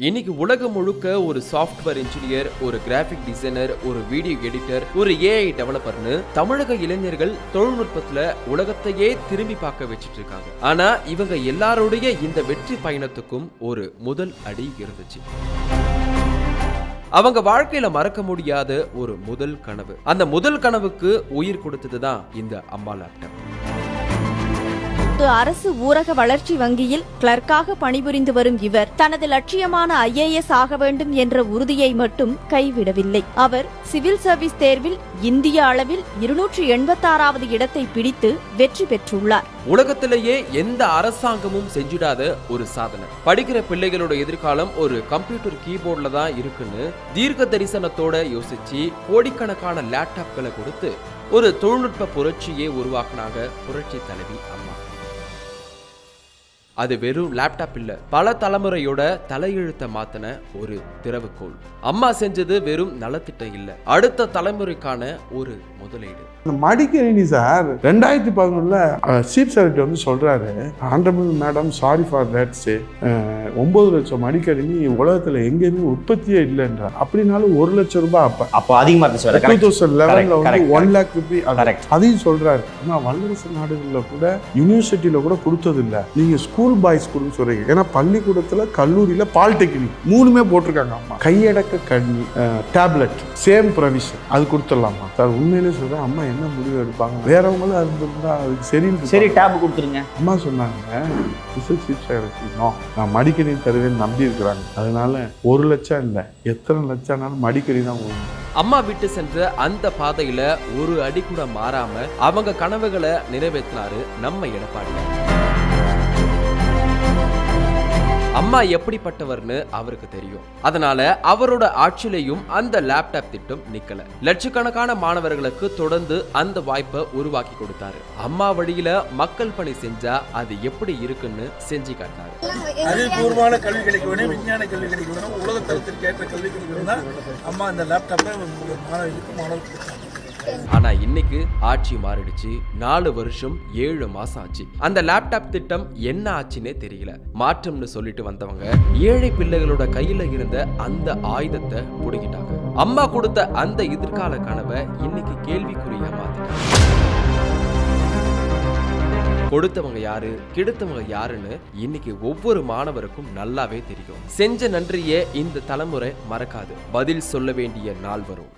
இன்னைக்கு உலகம் முழுக்க ஒரு சாஃப்ட்வேர் இன்ஜினியர் ஒரு கிராஃபிக் டிசைனர் ஒரு வீடியோ எடிட்டர் ஒரு ஏஐ டெவலப்பர்னு தமிழக இளைஞர்கள் தொழில்நுட்பத்துல உலகத்தையே திரும்பி பார்க்க வச்சுட்டு இருக்காங்க ஆனா இவங்க எல்லாருடைய இந்த வெற்றி பயணத்துக்கும் ஒரு முதல் அடி இருந்துச்சு. அவங்க வாழ்க்கையில மறக்க முடியாத ஒரு முதல் கனவு. அந்த முதல் கனவுக்கு உயிர் கொடுத்தது தான் இந்த அம்மா லேப்டாப் ஒரு அரசு ஊரக வளர்ச்சி வங்கியில் கிளர்க்காக பணிபுரிந்து வரும் இவர் தனது லட்சியமான ஐஏஎஸ் ஆக வேண்டும் என்ற உறுதியை மட்டும் கைவிடவில்லை. அவர் சிவில் சர்வீஸ் தேர்வில் இந்திய அளவில் இருநூற்றி எண்பத்தாறாவது இடத்தை பிடித்து வெற்றி பெற்றுள்ளார். உலகத்திலேயே எந்த அரசாங்கமும் செஞ்சிடாத ஒரு சாதனை. படிக்கிற பிள்ளைகளோட எதிர்காலம் ஒரு கம்ப்யூட்டர் கீபோர்ட்ல தான் இருக்குன்னு தீர்க்க தரிசனத்தோட யோசிச்சு கோடிக்கணக்கான லேப்டாப்களை கொடுத்து ஒரு தொழில்நுட்ப புரட்சியை உருவாக்குனாங்க புரட்சி தலைவி அம்மா. அது வெறும் லேப்டாப் இல்ல. பல தலைமுறையோட தலையெழுத்த மாத்தின ஒரு திறவுகோல் அம்மா செஞ்சது வெறும் நலத்திட்டம் இல்ல. அடுத்த தலைமுறைக்கான ஒரு முதலீடு. இந்த மடிக்கணினி சார் ரெண்டாயிரத்தி பதினொன்றில் சீஃப் செக்ரட்டரி வந்து சொல்கிறாரு honourable madam sorry for that's ஒம்பது லட்சம் மடிக்கணினி உலகத்தில் எங்கேயுமே உற்பத்தியே இல்லைன்றார். அப்படின்னாலும் ஒரு லட்சம் ரூபாய் அப்போ. அப்போ அதிகமா டூ தௌசண்ட் லெவனில் வந்து ஒன் லேக் ருபி. அதையும் சொல்கிறாரு ஆனால் வல்லரசு நாடுகளில் கூட யூனிவர்சிட்டியில் கூட கொடுத்தது இல்லை நீங்கள் ஸ்கூல் பாய்ஸ் ஸ்கூல்னு சொல்கிறீங்க ஏன்னா பள்ளிக்கூடத்தில் கல்லூரியில் பாலிடெக்னிக் மூணுமே போட்டிருக்காங்க அம்மா. கையடக்க கண்ணி டேப்லெட் சேம் ப்ரொவிஷன். அது கொடுத்துடலாமா? சார் உண்மையிலே சொல்கிறேன் அம்மா என்ன முடிவு எடுப்பாங்க? வேறவங்களும் இருந்திருந்தா அதுக்கு சரின்னு சரி டேப் கொடுத்துருங்க. அம்மா சொன்னாங்க ரிசர்ச் செக்ரட்டரி நோ. நான் மடிக்கணி தருவேன்னு நம்பி இருக்கிறாங்க. அதனால ஒரு லட்சம் இல்லை. எத்தனை லட்சம்னாலும் மடிக்கணி தான் கொடுக்கணும் அம்மா விட்டு சென்ற அந்த பாதையில ஒரு அடி கூட மாறாம அவங்க கனவுகளை நிறைவேற்றினாரு நம்ம எடப்பாடி. அம்மா எப்படிப்பட்டவர்னு அவருக்கு தெரியும். அதனால அவரோட ஆட்சியிலையும் அந்த லேப்டாப் திட்டம் நிக்கல. லட்சக்கணக்கான மாணவர்களுக்கு தொடர்ந்து அந்த வாய்ப்பை உருவாக்கி கொடுத்தாரு. அம்மா வழியில மக்கள் பணி செஞ்சா அது எப்படி இருக்குன்னு செஞ்சு காட்டினாரு. அறிவுபூர்வமான கல்வி கிடைக்க வேணும் விஞ்ஞான கல்வி கிடைக்க வேணும் உலக தரத்திற்கு ஏற்ற கல்வி கிடைக்க அம்மா அந்த லேப்டாப்பை மாணவர்களுக்கு மாணவர்களுக்கு ஆனா இன்னைக்கு ஆட்சி மாறிடுச்சு. நாலு வருஷம் ஏழு மாசம் ஆச்சு. அந்த லேப்டாப் திட்டம் என்ன ஆச்சுன்னே தெரியல. மாற்றம்னு சொல்லிட்டு வந்தவங்க ஏழை பிள்ளைகளோட கையில இருந்த அந்த ஆயுதத்தை புடுங்கிட்டாங்க. அம்மா கொடுத்த அந்த எதிர்கால கனவை இன்னைக்கு கேள்விக்குறியா மாத்திட்டாங்க. கொடுத்தவங்க யாரு கெடுத்தவங்க யாருன்னு இன்னைக்கு ஒவ்வொரு மாணவருக்கும் நல்லாவே தெரியும். செஞ்ச நன்றியே இந்த தலைமுறை மறக்காது. பதில் சொல்ல வேண்டிய நாள் வரும்.